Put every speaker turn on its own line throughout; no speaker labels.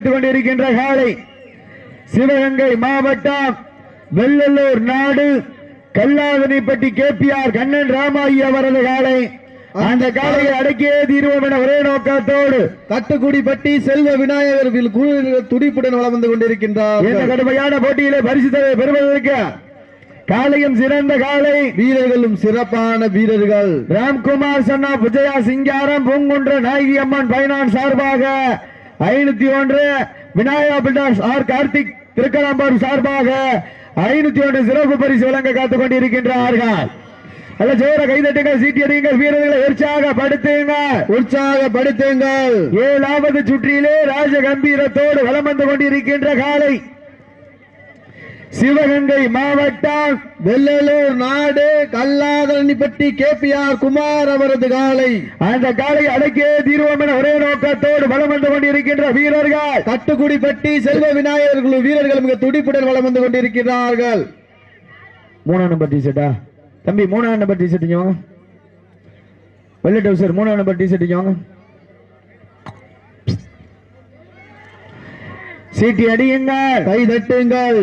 கொண்டிருக்கின்ற காலை சிவகங்கை மாவட்டம் வெள்ளலூர் நாடு கல்லாதனைப்பட்டி கேபிஆர் கண்ணன் ராமாயி அவரது காலை. அந்த காலையை அடக்கியே தீர்வோம் என ஒரே நோக்கத்தோடு
கட்டுக்குடிப்பட்டி செல்வ விநாயகர் துடிப்புடன் வளம் வந்து கொண்டிருக்கின்றார்
இந்த கடுமையான போட்டியிலே பரிசு தொகை பெறுவதற்கு காலையும் சிறந்த காலை.
வீரர்களும் சிறப்பான வீரர்கள்.
ராம்குமார் சன்னா விஜயா சிங்காரம் பூங்குன்ற நாயகி அம்மன் பைனான்ஸ் சார்பாக ஐநூத்தி ஒன்று விநாயகா பில்டர்ஸ் ஆர் கார்த்திக் திருக்கலாம்பூர் சார்பாக ஐநூத்தி ஒன்று சிறப்பு பரிசு வழங்க காத்துக் கொண்டிருக்கின்றார்கள் அல்ல ஜோர கைதட்டுங்கள் சீட்டியடிங்கள் வீரர்களை உற்சாகப்படுத்துங்க
உற்சாகப்படுத்துங்கள்.
ஏழாவது சுற்றிலே ராஜ கம்பீரத்தோடு வலம் வந்து கொண்டிருக்கின்ற காலை. சிவகங்கை மாவட்டம்
வெள்ளலூர் நாடு கல்லாதரணிப்பட்டி கேபிஆர் குமார் அவரது காலை.
அந்த காலை அடக்கியே தீர்வோம் என ஒரே நோக்கத்தோடு வலம் வந்து கொண்டிருக்கின்ற வீரர்கள்.
கட்டுக்குடிப்பட்டி செல்வ விநாயகர் குழு வீரர்கள் மிக துடிப்புடன் வளம் வந்து கொண்டிருக்கிறார்கள்.
மூணாம் நம்பர் டி ஷர்ட்டா தம்பி மூணாம் நம்பர் டி ஷர்ட் வாங்க வெள்ளை டவுசர் மூணாம் நம்பர் டி ஷர்ட் வாங்க சீட்டி அடியுங்கள்.
கை தட்டுங்கள்.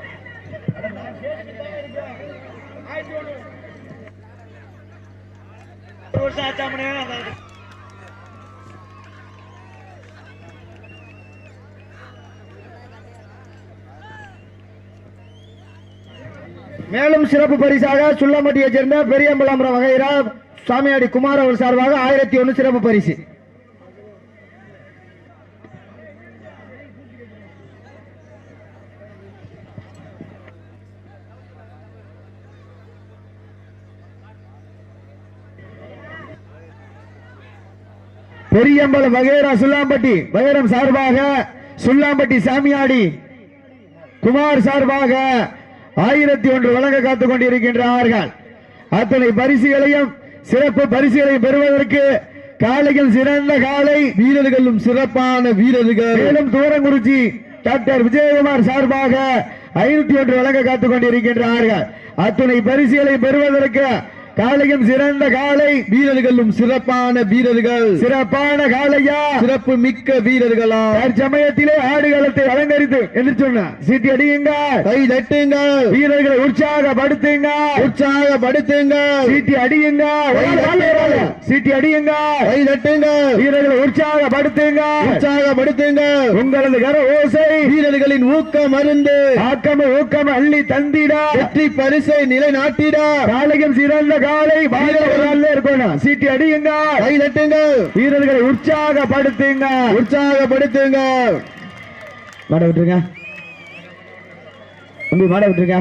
மேலும் சிறப்பு பரிசாக சுள்ளம்பட்டியைச் சேர்ந்த பெரியம்பலாம்பரம் வகைரா சாமியாடி குமார் அவர் சார்பாக ஆயிரத்தி ஒன்று சிறப்பு பரிசு. பெரியம்பலம் வகைரா சுல்லாம்பட்டி வகைரம் சார்பாக சுல்லாம்பட்டி சாமியாடி குமார் சார்பாக ஆயிரத்தி ஒன்று வழங்க காத்துக் கொண்டிருக்கின்றார்கள். அத்தனை பரிசுகளையும் சிறப்பு பரிசுகளை பெறுவதற்கு காலையில் சிறந்த காலை
வீரர்களும் சிறப்பான வீரர்கள்.
மேலும் தூரங்குறிச்சி டாக்டர் விஜயகுமார் சார்பாக ஐநூத்தி ஒன்று வழங்க காத்துக் கொண்டிருக்கின்றார்கள். அத்துணை பரிசுகளை பெறுவதற்கு காலையும் சிறந்த காலை
வீரர்களும் சிறப்பான வீரர்கள்.
சிறப்பான காலையா
சிறப்பு மிக்க வீரர்களா
தற்சமயத்திலே ஆடுகளத்தை அலங்கரித்து என்று சொன்ன சீட்டி அடியுங்க
கை தட்டுங்கள்.
வீரர்களை உற்சாகப்படுத்துங்க
உற்சாகப்படுத்துங்கள்.
சீட்டி அடியுங்க சீட்டி அடியுங்க
கை தட்டுங்கள்.
வீரர்களை உற்சாகப்படுத்துங்க
உற்சாகப்படுத்துங்கள்.
உங்களது கர ஓசை.
வீரர்களின் ஊக்க மருந்து
ஆக்கம ஊக்கம் அள்ளி தந்திட.
வெற்றி பரிசை நிலைநாட்டிட.
காலையும் சிறந்த காலை இருக்கணும் சீட்டி அடியுங்க
கை தட்டுங்கள்
வீரர்களை உற்சாகப்படுத்துங்க
உற்சாகப்படுத்துங்கள்.
மாட விட்டுருங்க. தம்பி மாட விட்டுருங்க.